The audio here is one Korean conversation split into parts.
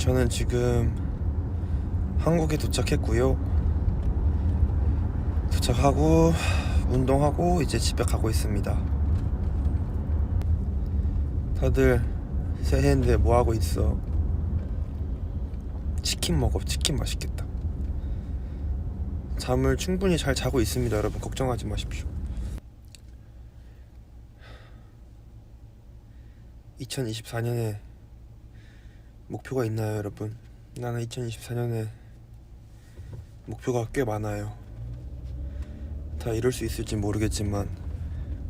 저는 지금 한국에 도착했고요. 도착하고 운동하고 이제 집에 가고 있습니다. 다들 새해인데 뭐 하고 있어? 치킨 먹어. 치킨 맛있겠다. 잠을 충분히 잘 자고 있습니다, 여러분. 걱정하지 마십시오. 2024년에 목표가 있나요, 여러분? 나는 2024년에 목표가 꽤 많아요. 다 이룰 수 있을지 모르겠지만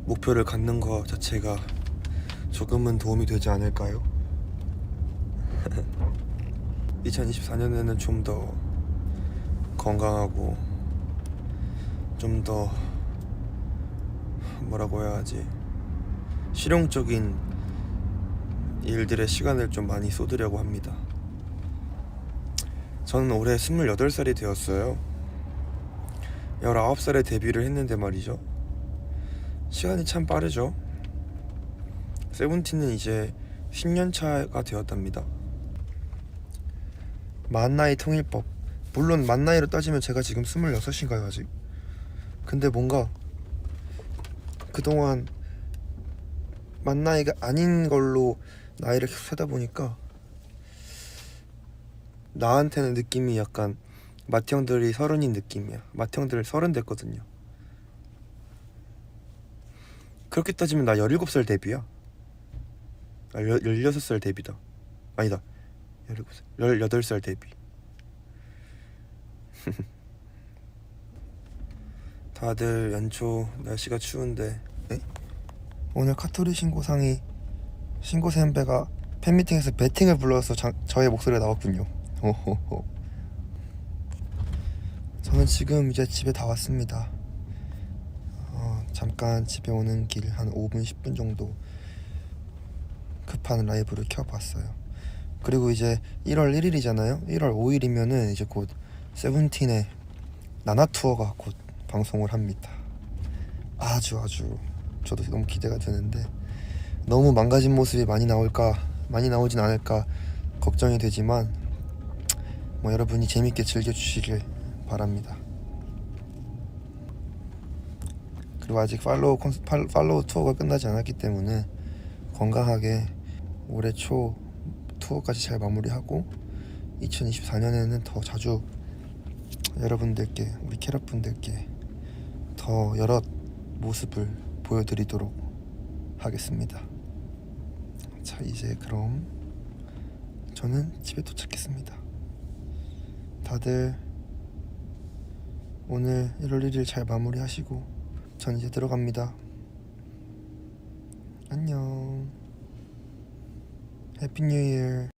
목표를 갖는 것 자체가 조금은 도움이 되지 않을까요? 2024년에는 좀 더 건강하고 좀 더 뭐라고 해야 하지 실용적인 일들의 시간을 좀 많이 쏟으려고 합니다. 저는 올해 28살이 되었어요. 19살에 데뷔를 했는데 말이죠. 시간이 참 빠르죠. 세븐틴은 이제 10년 차가 되었답니다. 만나이 통일법. 물론 만나이로 따지면 제가 지금 26인가요, 아직? 근데 뭔가 그동안 만나이가 아닌 걸로 나이를 계속 세다 보니까 나한테는 느낌이 약간 맏형들이 서른인 느낌이야. 맏형들 서른 됐거든요. 그렇게 따지면 나 17살 데뷔야. 아, 16살 데뷔다. 아니다. 17살. 18살 데뷔. 다들 연초 날씨가 추운데 에? 오늘 카토리 신고상이 신고 선배가 팬미팅에서 배팅을 불러서 자, 저의 목소리가 나왔군요. 호호호. 저는 지금 이제 집에 다 왔습니다. 어, 잠깐 집에 오는 길 한 5분 10분 정도 급한 라이브를 켜봤어요. 그리고 이제 1월 1일이잖아요. 1월 5일이면은 이제 곧 세븐틴의 나나 투어가 곧 방송을 합니다. 아주 아주 저도 너무 기대가 되는데 너무 망가진 모습이 많이 나올까 많이 나오진 않을까 걱정이 되지만 뭐 여러분이 재밌게 즐겨주시길 바랍니다. 그리고 아직 팔로우 콘 팔, 팔로우 투어가 끝나지 않았기 때문에 건강하게 올해 초 투어까지 잘 마무리하고 2024년에는 더 자주 여러분들께 우리 캐럿 분들께 더 여러 모습을 보여드리도록 하겠습니다. 자 이제 그럼 저는 집에 도착했습니다. 다들 오늘 1월 1일 잘 마무리하시고 전 이제 들어갑니다. 안녕. 해피 뉴 이어.